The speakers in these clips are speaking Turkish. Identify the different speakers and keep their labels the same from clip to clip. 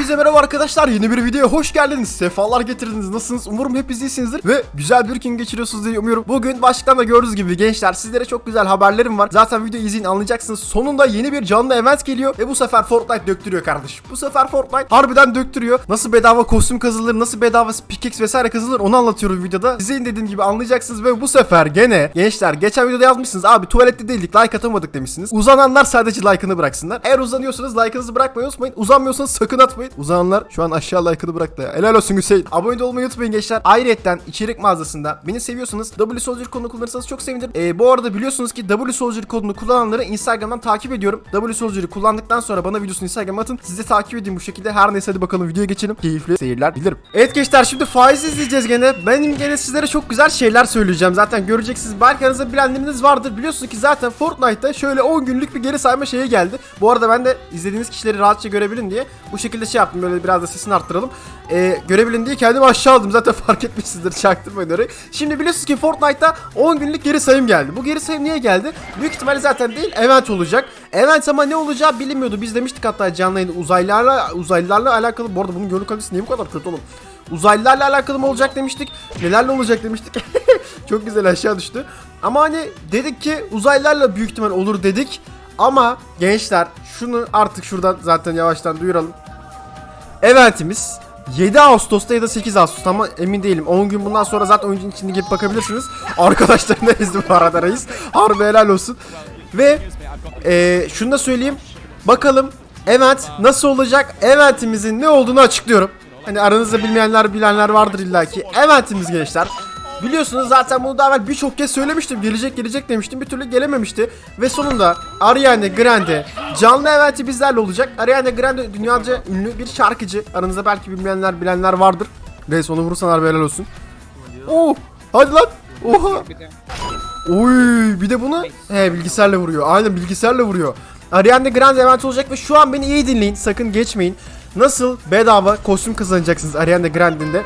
Speaker 1: Hepinize merhaba arkadaşlar. Yeni bir videoya hoş geldiniz. Sefalar getirdiniz. Nasılsınız? Umarım hepiniz iyisinizdir ve güzel bir gün geçiriyorsunuz diye umuyorum. Bugün başlıktan da gördüğünüz gibi gençler sizlere çok güzel haberlerim var. Zaten videoyu izleyin anlayacaksınız. Sonunda yeni bir canlı event geliyor ve bu sefer Fortnite döktürüyor kardeş. Bu sefer Fortnite harbiden döktürüyor. Nasıl bedava kostüm kazılır, nasıl bedava pickaxe vesaire kazılır onu anlatıyorum videoda. İzleyin dediğim gibi anlayacaksınız ve bu sefer gene gençler geçen videoda yazmışsınız abi tuvalette değildik like atamadık demişsiniz. Uzananlar sadece like'ını bıraksınlar. Eğer uzanıyorsanız like'ınızı bırakmayı unutmayın. Uzanmıyorsanız sakın atmayın. Uzananlar şu an aşağı like'ını bıraktı ya. Helal olsun Hüseyin. Abone olmayı unutmayın gençler. Ayrıyetten içerik mağazasında beni seviyorsanız W Soldier kodunu kullanırsanız çok sevinirim. Ee, bu arada biliyorsunuz ki W Soldier kodunu kullananları Instagram'dan takip ediyorum. W Soldier'ı kullandıktan sonra bana videosunu Instagram'a atın. Siz de takip edin bu şekilde. Her neyse hadi bakalım videoya geçelim. Keyifli seyirler dilerim. Evet gençler şimdi faiz izleyeceğiz gene. Benim gene sizlere çok güzel şeyler söyleyeceğim. Zaten göreceksiniz. Belki aranızda bilenleriniz vardır. Biliyorsunuz ki zaten Fortnite'ta şöyle 10 günlük bir geri sayma şeyi geldi. Bu arada ben de izlediğiniz kişileri rahatça görebilin diye bu şekilde şey yaptım. Böyle biraz da sesini arttıralım. Ee, görebilin diye kendimi aşağı aldım. Zaten fark etmişsinizdir. Çaktırmayın orayı. Şimdi biliyorsunuz ki Fortnite'ta 10 günlük geri sayım geldi. Bu geri sayım niye geldi? Büyük ihtimalle zaten değil event olacak. Event ama ne olacağı bilinmiyordu. Biz demiştik hatta canlı yayında uzaylılarla uzaylılarla alakalı. Bu arada bunun görüntü kalitesi niye bu kadar kötü oğlum? Uzaylılarla alakalı mı olacak demiştik. Nelerle olacak demiştik. Çok güzel aşağı düştü. Ama hani dedik ki uzaylılarla büyük ihtimal olur dedik. Ama gençler şunu artık şuradan zaten yavaştan duyuralım. Eventimiz 7 Ağustos'ta ya da 8 Ağustos'ta ama emin değilim. 10 gün bundan sonra zaten oyuncunun içinde gelip bakabilirsiniz. Arkadaşlarına ezdi bu arada reis. Harbi helal olsun. Ve eee şunu da söyleyeyim. Bakalım event nasıl olacak? Eventimizin ne olduğunu açıklıyorum. Hani aranızda bilmeyenler bilenler vardır illaki. Eventimiz gençler. Biliyorsunuz zaten bunu daha evvel birçok kez söylemiştim. Gelecek gelecek demiştim. Bir türlü gelememişti. Ve sonunda Ariana Grande canlı eventi bizlerle olacak. Ariana Grande dünyaca ünlü bir şarkıcı. Aranızda belki bilmeyenler bilenler vardır. Reis onu vurursan helal olsun. Oh! Hadi lan! Oha! Oy bir de bunu he bilgisayarla vuruyor. Aynen bilgisayarla vuruyor. Ariana Grande event olacak ve şu an beni iyi dinleyin. Sakın geçmeyin. Nasıl bedava kostüm kazanacaksınız Ariana Grande'inde?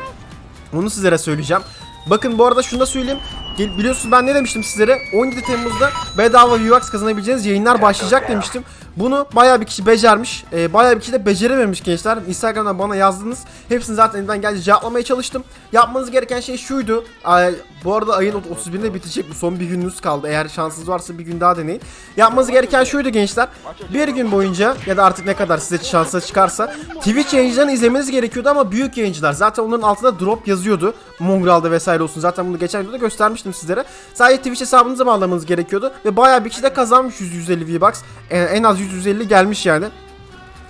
Speaker 1: Onu sizlere söyleyeceğim. Bakın bu arada şunu da söyleyeyim. Biliyorsunuz ben ne demiştim sizlere? 17 Temmuz'da bedava VUX kazanabileceğiniz yayınlar başlayacak demiştim. Bunu bayağı bir kişi becermiş. Ee, bayağı bir kişi de becerememiş gençler. Instagram'dan bana yazdınız. Hepsini zaten elimden geldiğince cevaplamaya çalıştım. Yapmanız gereken şey şuydu. Ay, bu arada ayın 31'inde bitecek. Bu son bir gününüz kaldı. Eğer şansınız varsa bir gün daha deneyin. Yapmanız gereken şuydu gençler. Bir gün boyunca ya da artık ne kadar size şansa çıkarsa Twitch yayıncılarını izlemeniz gerekiyordu ama büyük yayıncılar. Zaten onların altında drop yazıyordu. Mongrel'da vesaire olsun. Zaten bunu geçen videoda göstermiştim sizlere. Sadece Twitch hesabınıza bağlamanız gerekiyordu. Ve bayağı bir kişi de kazanmış 100-150 V-Bucks. Ee, en az 100-150 gelmiş yani.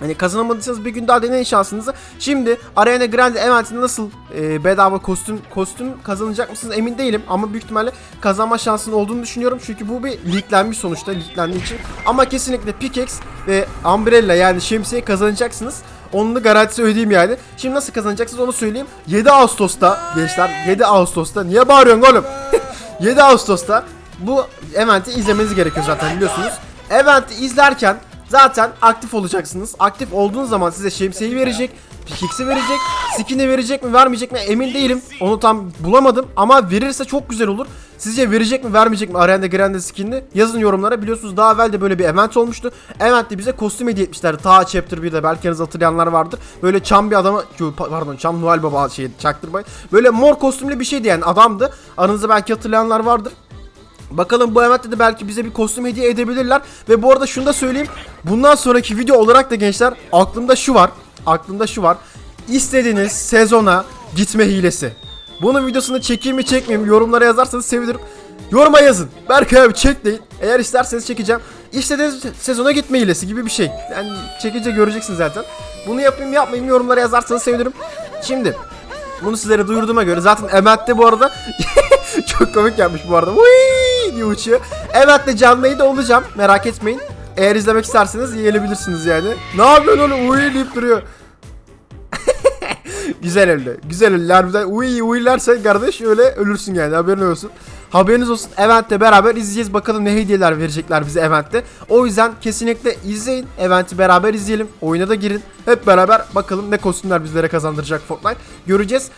Speaker 1: Hani kazanamadıysanız bir gün daha deneyin şansınızı. Şimdi Ariana Grande eventinde nasıl e, bedava kostüm kostüm kazanacak mısınız emin değilim ama büyük ihtimalle kazanma şansının olduğunu düşünüyorum. Çünkü bu bir leaklenmiş sonuçta leaklendiği için. Ama kesinlikle pickaxe ve umbrella yani şemsiye kazanacaksınız. Onun da garantisi ödeyeyim yani. Şimdi nasıl kazanacaksınız onu söyleyeyim. 7 Ağustos'ta gençler 7 Ağustos'ta niye bağırıyorsun oğlum? 7 Ağustos'ta bu eventi izlemeniz gerekiyor zaten biliyorsunuz. Eventi izlerken zaten aktif olacaksınız. Aktif olduğunuz zaman size şemsiyeyi verecek, pickaxe'i verecek, skin'i verecek mi vermeyecek mi emin değilim. Onu tam bulamadım ama verirse çok güzel olur. Sizce verecek mi vermeyecek mi Ariana Grande skinini? Yazın yorumlara. Biliyorsunuz daha evvel de böyle bir event olmuştu. Eventte bize kostüm hediye etmişlerdi. Ta Chapter 1'de belki hatırlayanlar vardır. Böyle çam bir adama pardon çam Noel Baba şey çaktırmayın. Böyle mor kostümlü bir şeydi yani adamdı. Aranızda belki hatırlayanlar vardır. Bakalım bu eventte de belki bize bir kostüm hediye edebilirler. Ve bu arada şunu da söyleyeyim. Bundan sonraki video olarak da gençler aklımda şu var. Aklımda şu var. İstediğiniz sezona gitme hilesi. Bunun videosunu çekeyim mi çekmeyeyim yorumlara yazarsanız sevinirim. Yoruma yazın. Berkay abi çek deyin. Eğer isterseniz çekeceğim. İstediğiniz sezona gitme hilesi gibi bir şey. Yani çekince göreceksiniz zaten. Bunu yapayım yapmayayım yorumlara yazarsanız sevinirim. Şimdi bunu sizlere duyurduğuma göre zaten Emet'te bu arada çok komik yapmış bu arada. Vıy diye uçuyor. Emet'te canlı yayında olacağım. Merak etmeyin. Eğer izlemek isterseniz gelebilirsiniz yani. Ne yapıyorsun oğlum? Uy deyip duruyor. güzel öldü. Güzel öldü. Harbiden uy uylarsa kardeş öyle ölürsün yani haberin olsun. Haberiniz olsun. Event'te beraber izleyeceğiz. Bakalım ne hediyeler verecekler bize Event'te. O yüzden kesinlikle izleyin. Event'i beraber izleyelim. Oyuna da girin. Hep beraber bakalım ne kostümler bizlere kazandıracak Fortnite. Göreceğiz.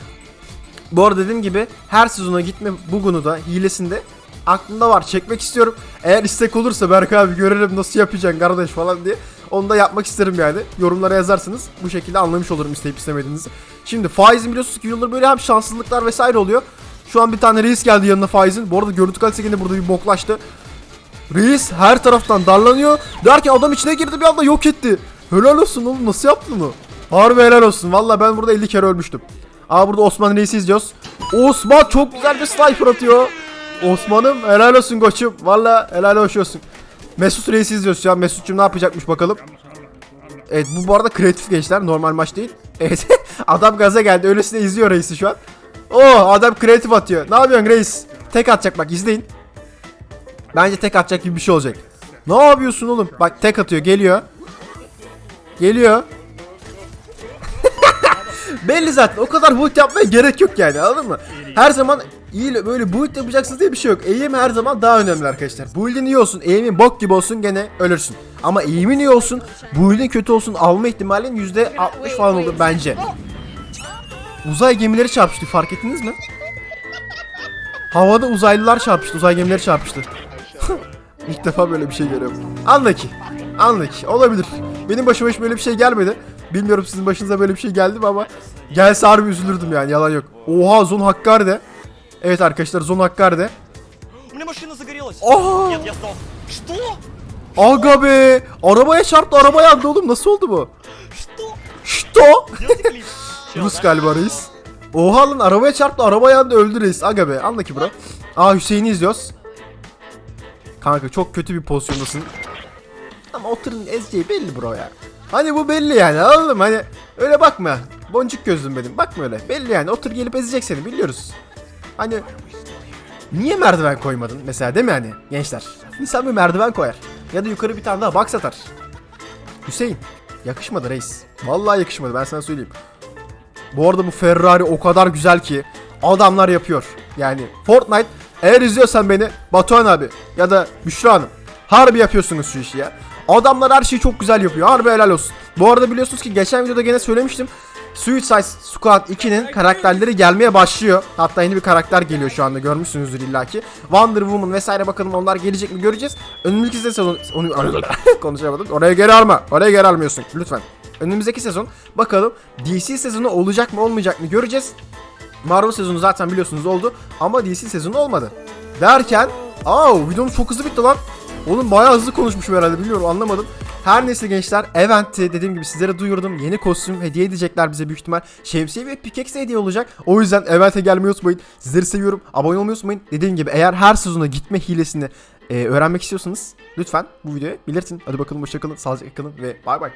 Speaker 1: Bu arada dediğim gibi her sezona gitme bugunu da hilesinde aklımda var çekmek istiyorum. Eğer istek olursa Berk abi görelim nasıl yapacaksın kardeş falan diye. Onu da yapmak isterim yani. Yorumlara yazarsınız. Bu şekilde anlamış olurum isteyip istemediğinizi. Şimdi faizin biliyorsunuz ki yıllar böyle hem şanssızlıklar vesaire oluyor. Şu an bir tane reis geldi yanına faizin. Bu arada görüntü kalitesi burada bir boklaştı. Reis her taraftan darlanıyor. Derken adam içine girdi bir anda yok etti. Helal olsun oğlum nasıl yaptın bunu? Harbi helal olsun. Valla ben burada 50 kere ölmüştüm. Aa burada Osman Reis'i izliyoruz. Osman çok güzel bir sniper atıyor. Osman'ım helal olsun koçum. Valla helal hoş olsun. Mesut Reis'i izliyoruz an. Mesut'cum ne yapacakmış bakalım. Evet bu bu arada kreatif gençler. Normal maç değil. Evet adam gaza geldi. Öylesine izliyor Reis'i şu an. Oo adam kreatif atıyor. Ne yapıyorsun Reis? Tek atacak bak izleyin. Bence tek atacak gibi bir şey olacak. Ne yapıyorsun oğlum? Bak tek atıyor geliyor. Geliyor. Belli zaten o kadar build yapmaya gerek yok yani anladın mı? Her zaman iyi böyle build yapacaksınız diye bir şey yok. Eğim her zaman daha önemli arkadaşlar. Build'in iyi olsun, eğimin bok gibi olsun gene ölürsün. Ama eğimin iyi olsun, build'in kötü olsun alma ihtimalin %60 falan olur bence. Uzay gemileri çarpıştı fark ettiniz mi? Havada uzaylılar çarpıştı, uzay gemileri çarpıştı. İlk defa böyle bir şey görüyorum. Anla ki. Anla ki. Olabilir. Benim başıma hiç böyle bir şey gelmedi. Bilmiyorum sizin başınıza böyle bir şey geldi mi ama gelse harbi üzülürdüm yani yalan yok. Oha Zon Hakkari'de. Evet arkadaşlar Zon Hakkari'de.
Speaker 2: У меня машина загорелась.
Speaker 1: Aa!
Speaker 2: Нет, я сдох. Что?
Speaker 1: Aga be! Arabaya çarptı araba yandı oğlum nasıl oldu bu?
Speaker 2: Что?
Speaker 1: Şto!
Speaker 2: Сделайте клип. Чел,
Speaker 1: Rus
Speaker 2: да?
Speaker 1: galiba reis. Oha lan arabaya çarptı araba yandı öldü reis. Aga be anla ki bro. Aa Hüseyin'i izliyoruz. Kanka çok kötü bir pozisyondasın. Ama oturun ezeceği belli bro ya. Hani bu belli yani anladın mı? Hani öyle bakma. Boncuk gözlüm benim. Bakma öyle. Belli yani. Otur gelip ezecek seni biliyoruz. Hani niye merdiven koymadın mesela değil mi hani gençler? İnsan bir merdiven koyar. Ya da yukarı bir tane daha box atar. Hüseyin yakışmadı reis. Vallahi yakışmadı ben sana söyleyeyim. Bu arada bu Ferrari o kadar güzel ki adamlar yapıyor. Yani Fortnite eğer izliyorsan beni Batuhan abi ya da Büşra Hanım harbi yapıyorsunuz şu işi ya. Adamlar her şeyi çok güzel yapıyor. Harbi helal olsun. Bu arada biliyorsunuz ki geçen videoda gene söylemiştim. Suicide Squad 2'nin karakterleri gelmeye başlıyor. Hatta yeni bir karakter geliyor şu anda görmüşsünüzdür illaki. Wonder Woman vesaire bakalım onlar gelecek mi göreceğiz. Önümüzdeki sezon onu konuşamadım. Oraya geri alma. Oraya geri almıyorsun lütfen. Önümüzdeki sezon bakalım DC sezonu olacak mı olmayacak mı göreceğiz. Marvel sezonu zaten biliyorsunuz oldu ama DC sezonu olmadı. Derken aa videomuz çok hızlı bitti lan. Oğlum bayağı hızlı konuşmuşum herhalde bilmiyorum anlamadım. Her neyse gençler Event'i dediğim gibi sizlere duyurdum. Yeni kostüm hediye edecekler bize büyük ihtimal. Şemsiye ve pickaxe hediye olacak. O yüzden Event'e gelmeyi unutmayın. Sizleri seviyorum. Abone olmayı unutmayın. Dediğim gibi eğer her sezona gitme hilesini e, öğrenmek istiyorsanız lütfen bu videoyu belirtin. Hadi bakalım hoşçakalın. Sağlıcakla kalın ve bay bay.